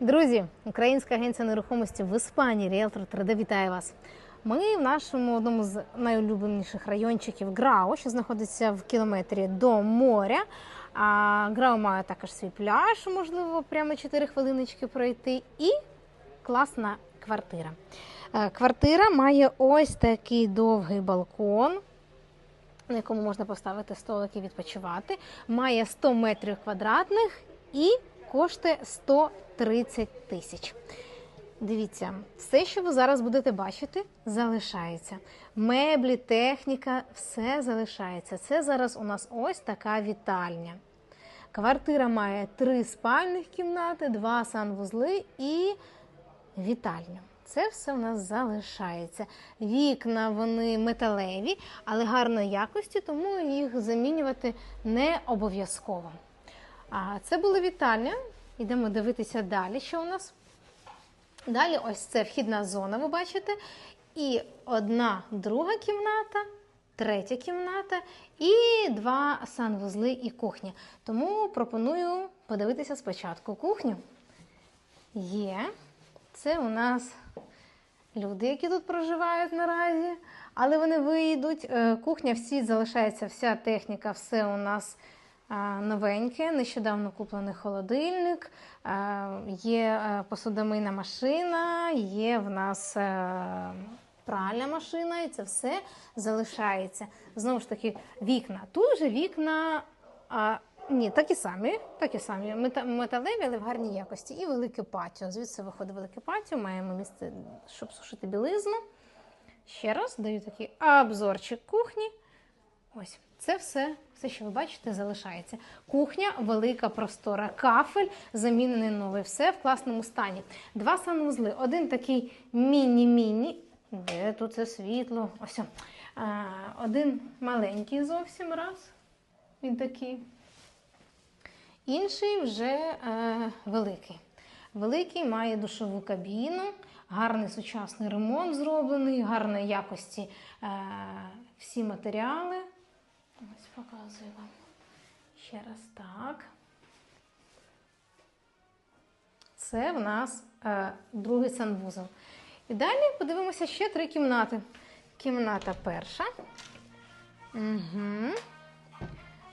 Друзі, Українська агенція нерухомості в Іспанії Ріелтор 3D вітає вас. Ми в нашому одному з найулюбленіших райончиків Грао, що знаходиться в кілометрі до моря. А Грао має також свій пляж, можливо, прямо 4 хвилиночки пройти. І класна квартира. Е, Квартира має ось такий довгий балкон, на якому можна поставити столик і відпочивати. Має 100 метрів квадратних і коштує 130 тисяч. Дивіться, все, що ви зараз будете бачити, залишається. Меблі, техніка, все залишається. Це зараз у нас ось така вітальня. Квартира має три спальних кімнати, два санвузли і вітальню. Це все у нас залишається. Вікна вони металеві, але гарної якості, тому їх замінювати не обов'язково. А це була вітальня. Йдемо дивитися далі, що у нас. Далі ось це вхідна зона, ви бачите. І одна друга кімната, третя кімната і два санвузли і кухня. Тому пропоную подивитися спочатку кухню. Є. Це у нас люди, які тут проживають наразі, але вони вийдуть. Е, Кухня всі залишається, вся техніка, все у нас новеньке. Нещодавно куплений холодильник, є е, посудомийна машина, є в нас. е, Пральна машина, і це все залишається. Знову ж таки, вікна. Тут же вікна ні, такі самі, такі самі, металеві, але в гарній якості. І велике патіо. Звідси виходить велике патіо, маємо місце, щоб сушити білизну. Ще раз даю такий обзорчик кухні. Ось, це все, все, що ви бачите, залишається. Кухня, велика простора, кафель, замінений новий. Все в класному стані. Два санвузли. Один такий міні-міні. Де тут це світло? Ось. один маленький зовсім раз. Він такий. Інший вже е, великий. Великий має душову кабіну, гарний сучасний ремонт зроблений, гарної якості е, всі матеріали. Ось показую вам ще раз так. Це в нас е, другий санвузол. І далі подивимося ще три кімнати. Кімната перша. Угу.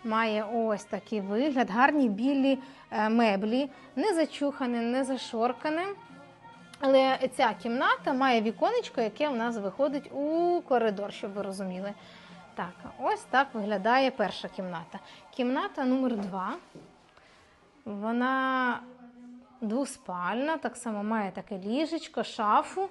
Має ось такий вигляд, гарні білі е, меблі, не зачухане, не зашоркане. Але ця кімната має віконечко, яке в нас виходить у коридор, щоб ви розуміли. Так, ось так виглядає перша кімната. Кімната номер два. Вона двоспальна, так само має таке ліжечко, шафу.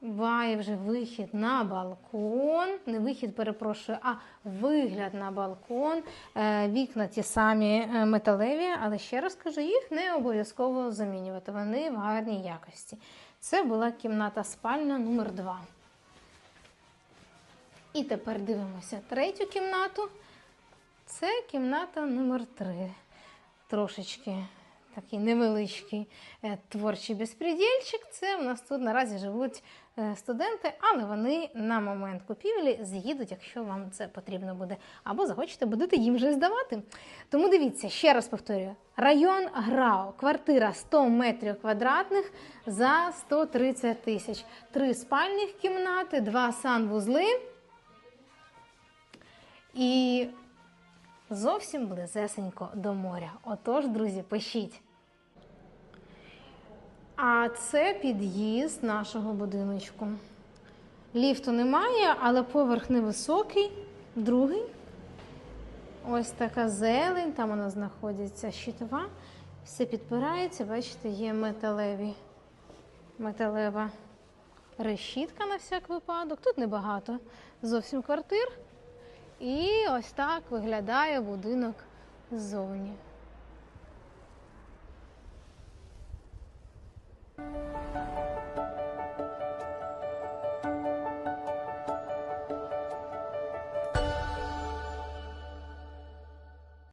Має вже вихід на балкон. Не вихід, перепрошую, а вигляд на балкон. Е, Вікна ті самі е, металеві, але ще раз кажу, їх не обов'язково замінювати. Вони в гарній якості. Це була кімната спальня номер 2. І тепер дивимося третю кімнату. Це кімната номер 3. Трошечки такий невеличкий е, творчий безпредельчик. Це в нас тут наразі живуть е, студенти, але вони на момент купівлі з'їдуть, якщо вам це потрібно буде, або захочете, будете їм вже здавати. Тому дивіться, ще раз повторюю: район Грау, квартира 100 метрів квадратних за 130 тисяч. Три спальних кімнати, два санвузли. І зовсім близесенько до моря. Отож, друзі, пишіть. А це під'їзд нашого будиночку. Ліфту немає, але поверх невисокий, другий. Ось така зелень, там вона знаходиться щитова. Все підпирається, бачите, є металеві, металева решітка на всяк випадок. Тут небагато зовсім квартир. І ось так виглядає будинок ззовні.